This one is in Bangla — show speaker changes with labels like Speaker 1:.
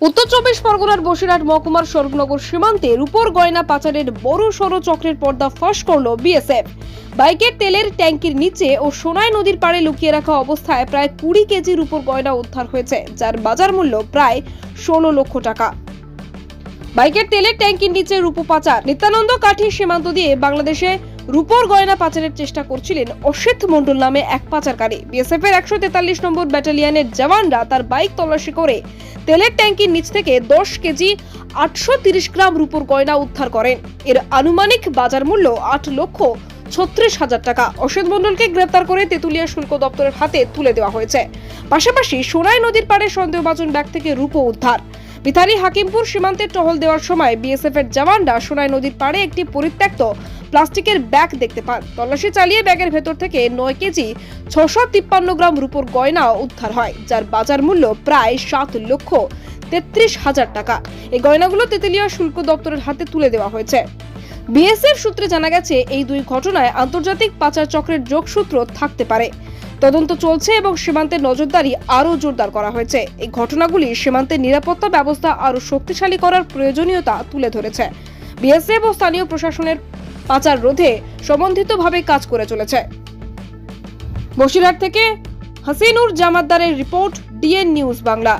Speaker 1: উত্তর চব্বিশ পরগনার বসিরহাট মহকুমার স্বর্গনগর সীমান্তে রূপর গয়না পাচারের বড় সড়ো চক্রের পর্দা ফাঁস করল বিএসএফ। বাইকের তেলের ট্যাঙ্কির নিচে ও সোনায় নদীর পাড়ে লুকিয়ে রাখা অবস্থায় প্রায় কুড়ি কেজির উপর গয়না উদ্ধার হয়েছে, যার বাজার মূল্য প্রায় ষোলো লক্ষ টাকা। বাইকের তেলের ট্যাঙ্কির নিচে রূপো পাচার। নিত্যানন্দ কাঠি সীমান্ত দিয়ে বাংলাদেশে রূপোর গয়না পাচারের চেষ্টা করছিলেন অসিত মণ্ডল নামে এক পাচারকারী। বিএসএফ এর একশো তেতাল্লিশ নম্বর ব্যাটালিয়নের জওয়ানরা তার বাইক তল্লাশি করে তেলের ট্যাঙ্কির নিচ থেকে দশ কেজি আটশো গ্রাম রূপোর গয়না উদ্ধার করেন। এর আনুমানিক বাজার মূল্য আট লক্ষ ছত্রিশ হাজার টাকা। অসিত মণ্ডলকে গ্রেপ্তার করে তেঁতুলিয়া শুল্ক দপ্তরের হাতে তুলে দেওয়া হয়েছে। পাশাপাশি সোনাই নদীর পাড়ে সন্দেহভাজন ব্যাগ থেকে রূপো উদ্ধার। বিথারি হাকিমপুর সীমান্তে টহল দেওয়ার সময় বিএসএফ এর জওয়ানরা সোনাই নদীর পাড়ে একটি পরিত্যক্ত প্লাস্টিকের ব্যাগ দেখতে পান। তল্লাশি চালিয়ে ব্যাগের ভেতর থেকে নয় কেজি ছশো তিপ্পান্ন গ্রাম রূপোর গয়না উদ্ধার হয়, যার বাজার মূল্য প্রায় সাত লক্ষ তেত্রিশ হাজার টাকা। এই গয়নাগুলো তেতুলিয়া শুল্ক দপ্তরের হাতে তুলে দেওয়া হয়েছে। বিএসএফ সূত্রে জানা গেছে, এই দুই ঘটনায় আন্তর্জাতিক পাচার চক্রের যোগসূত্র থাকতে পারে। তদন্ত চলছে এবং সীমান্তের নজরদারি আরও জোরদার করা হয়েছে। এই ঘটনাগুলি সীমান্তের নিরাপত্তা ব্যবস্থা আরও শক্তিশালী করার প্রয়োজনীয়তা তুলে ধরেছে। বিএসএফ ও স্থানীয় প্রশাসনের পাচার রোধে সমন্বিতভাবে কাজ করে চলেছে। বসিরহাট থেকে Hasinur জামাতদারের report D N news Bangla.